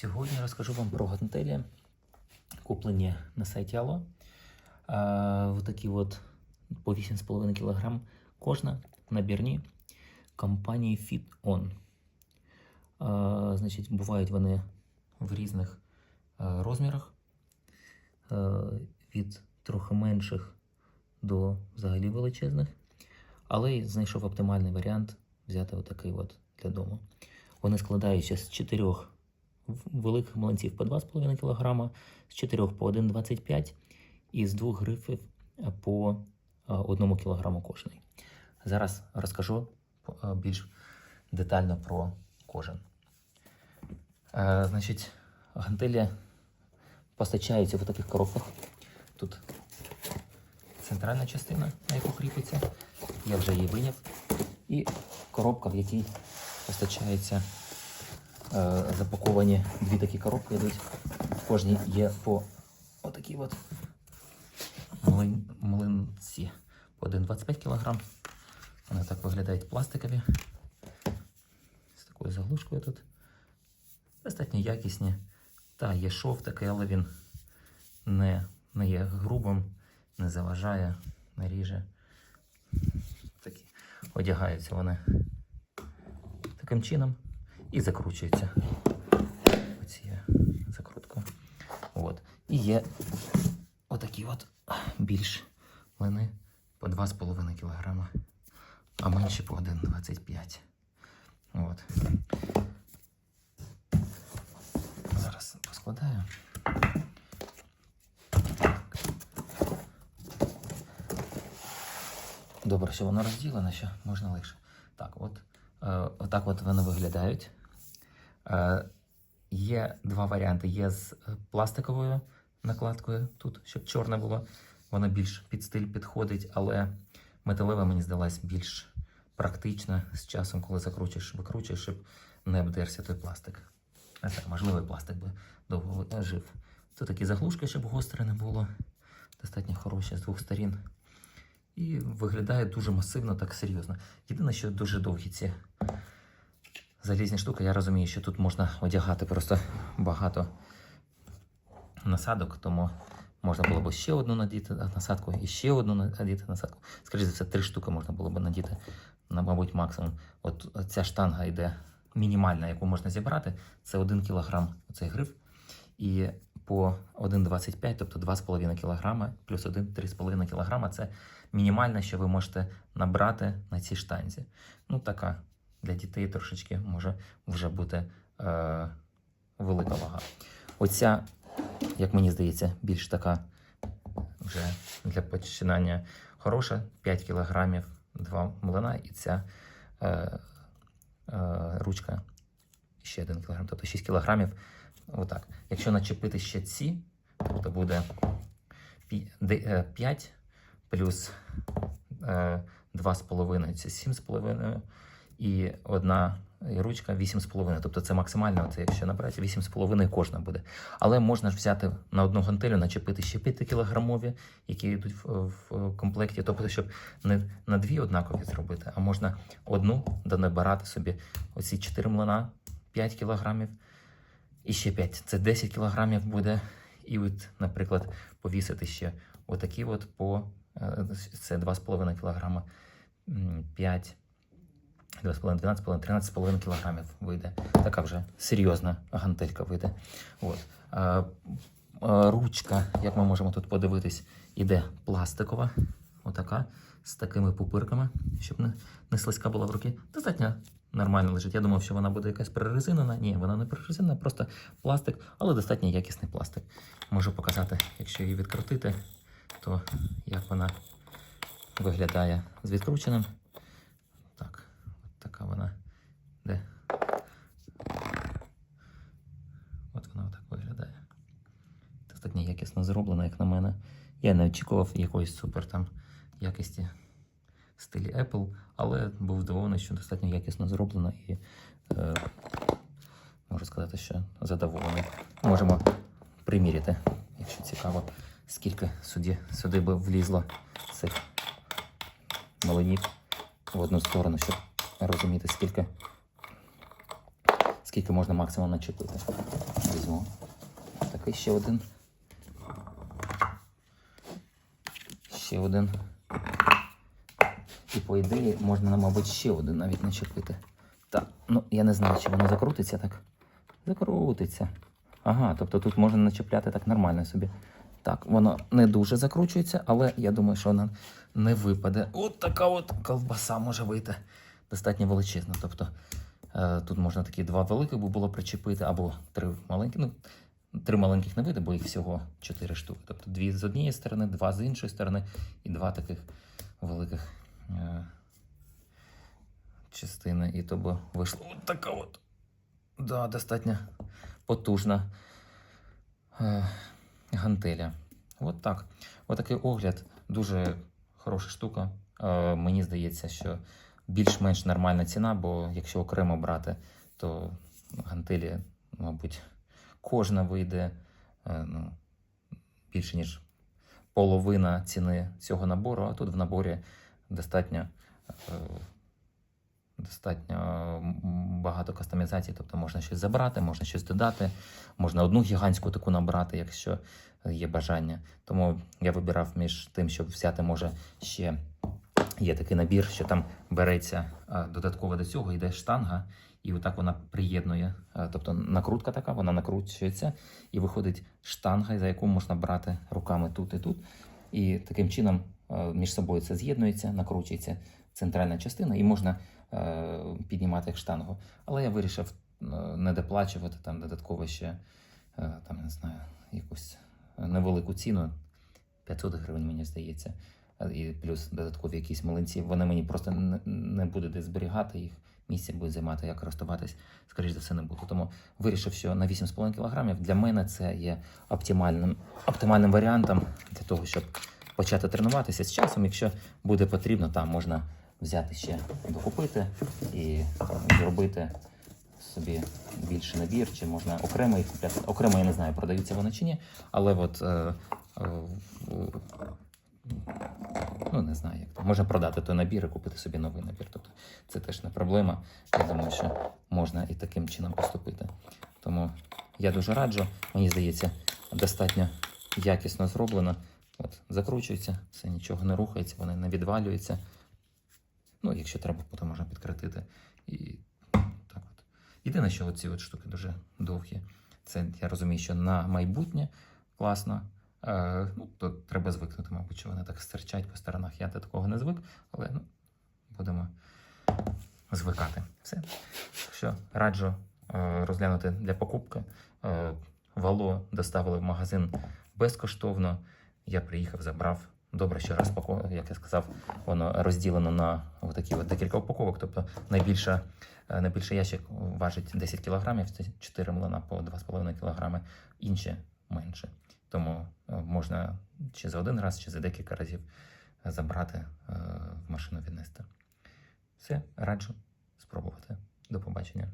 Сьогодні розкажу вам про гантелі, куплені на сайті Ало. Ось такі от по 8,5 кг кожна набірні компанії Fit On. А, значить, бувають вони в різних а, розмірах, а, від трохи менших до взагалі величезних. Але знайшов оптимальний варіант взяти отакий от для дому. Вони складаються з чотирьох великих млинців по 2,5 кг, з 4 по 1,25 і з двох грифів е, по 1 кг кожний. Зараз розкажу е, більш детально про кожен. Е, Значить, гантелі постачаються в таких коробках. Тут центральна частина, на яку кріпиться. Я вже її виняв. І коробка, в якій постачається е, запаковані дві такі коробки йдуть. В кожній є по отакі от млин, млинці по 1,25 кг. Вони так виглядають пластикові. З такою заглушкою тут. Достатньо якісні. Та є шов такий, але він не, не є грубим, не заважає, не ріже. Такі одягаються вони таким чином і закручуються. Оцією закруткою. От. І є отакі от більш млини по 2,5 кг, а менші по 1,25. От. Зараз поскладаю. Добре, що воно розділено, що можна легше. Так, от, е, отак от вони виглядають. Е, є два варіанти. Є з е, пластиковою накладкою тут, щоб чорне було. Воно більш під стиль підходить, але металева мені здалась більш практична з часом, коли закручуєш, викручуєш, щоб не обдерся той пластик. А так, можливо, пластик би довго жив. Тут такі заглушки, щоб гостре не було. Достатньо хороші з двох сторін. І виглядає дуже масивно, так серйозно. Єдине, що дуже довгі ці залізні штуки. Я розумію, що тут можна одягати просто багато насадок, тому можна було б ще одну надіти насадку і ще одну надіти насадку. Скоріше за все, три штуки можна було б надіти, на, мабуть, максимум. От ця штанга йде мінімальна, яку можна зібрати, це 1 кг цей гриф. І по 1,25, тобто 2,5 кг, плюс 1 3,5 кг це мінімальне, що ви можете набрати на цій штанзі. Ну, така для дітей трошечки може вже бути е, велика вага. Оця, як мені здається, більш така вже для починання хороша. 5 кг, 2 млина, і ця е, е, ручка ще 1 кг, тобто 6 кг. Отак. Якщо начепити ще ці, то буде 5 плюс е, 2,5 це 7,5 і одна ручка 8,5. Тобто це максимально, це якщо набрати, 8,5 кожна буде. Але можна ж взяти на одну гантелю, начепити ще 5 кілограмові, які йдуть в, в комплекті. Тобто, щоб не на дві однакові зробити, а можна одну донабирати собі оці 4 млина, 5 кілограмів і ще 5. Це 10 кілограмів буде. І от, наприклад, повісити ще отакі от по е, це 2,5 кг, 5, 2,5, 12,5, 13,5 кг вийде. Така вже серйозна гантелька вийде. От. А, а, ручка, як ми можемо тут подивитись, іде пластикова, отака, з такими пупирками, щоб не, не слизька була в руки. Достатньо нормально лежить. Я думав, що вона буде якась прорезинена. Ні, вона не прорезинена, просто пластик, але достатньо якісний пластик. Можу показати, якщо її відкрутити, то як вона виглядає з відкрученим. Так, така вона. Де? От вона отак виглядає. Достатньо якісно зроблена, як на мене. Я не очікував якоїсь супер там якості в стилі Apple, але був здивований, що достатньо якісно зроблено і е, можу сказати, що задоволений. Можемо приміряти, якщо цікаво, скільки сюди, сюди би влізло цих малинів в одну сторону, щоб розуміти, скільки, скільки можна максимум начепити. О, такий ще один. Ще один. І по ідеї можна, мабуть, ще один навіть начепити. Так, ну я не знаю, чи воно закрутиться так. Закрутиться. Ага, тобто тут можна начепляти так нормально собі. Так, воно не дуже закручується, але я думаю, що воно не випаде. От така от ковбаса може вийти. Достатньо величезна. Тобто е, тут можна такі два великих було причепити, або три маленькі. Ну, три маленьких не вийде, бо їх всього чотири штуки. Тобто дві з однієї сторони, два з іншої сторони, і два таких великих е, частини. І то би вийшло от така от. Да, достатньо потужна е, гантеля. От так. Отакий огляд. Дуже хороша штука. Е, мені здається, що більш-менш нормальна ціна, бо якщо окремо брати, то гантелі, мабуть, кожна вийде е, ну, більше, ніж половина ціни цього набору, а тут в наборі достатньо. е, Достатньо багато кастомізацій, тобто можна щось забрати, можна щось додати, можна одну гігантську таку набрати, якщо є бажання. Тому я вибирав між тим, щоб взяти, може, ще є такий набір, що там береться додатково до цього, йде штанга, і отак вона приєднує. Тобто накрутка така, вона накручується, і виходить штанга, за яку можна брати руками тут і тут. І таким чином між собою це з'єднується, накручується центральна частина, і можна піднімати як штангу. Але я вирішив не доплачувати там додатково ще там, не знаю, якусь невелику ціну. 500 гривень, мені здається. Е, І плюс додаткові якісь млинці. Вони мені просто не, не буде де зберігати їх. Місце буде займати, як користуватись, скоріш за все, не буду. Тому вирішив, що на 8,5 кг для мене це є оптимальним, оптимальним варіантом для того, щоб почати тренуватися з часом. Якщо буде потрібно, там можна взяти ще докупити і зробити собі більший набір, чи можна окремо їх купляти. Окремо я не знаю, продаються вони чи ні, але от. Е, е, Ну, не знаю, як то. Можна продати той набір і купити собі новий набір. Тобто це теж не проблема. Я думаю, що можна і таким чином поступити. Тому я дуже раджу. Мені здається, достатньо якісно зроблено. От, закручується, все нічого не рухається, вони не відвалюються. Ну, якщо треба, потім можна підкритити. І так от. Єдине, що ці штуки дуже довгі. Це я розумію, що на майбутнє класно. Е, ну, то треба звикнути, мабуть, що вони так стирчать по сторонах. Я до такого не звик, але ну, будемо звикати. Все. Що раджу е, розглянути для покупки. Е, вало доставили в магазин безкоштовно. Я приїхав, забрав. Добре, що раз як я сказав, воно розділено на такі декілька упаковок. Тобто найбільша, е, найбільший ящик важить 10 кг, це 4 млина по 2,5 кг, інші менше. Тому е, можна чи за один раз, чи за декілька разів забрати е, в машину віднести. Все, раджу спробувати. До побачення.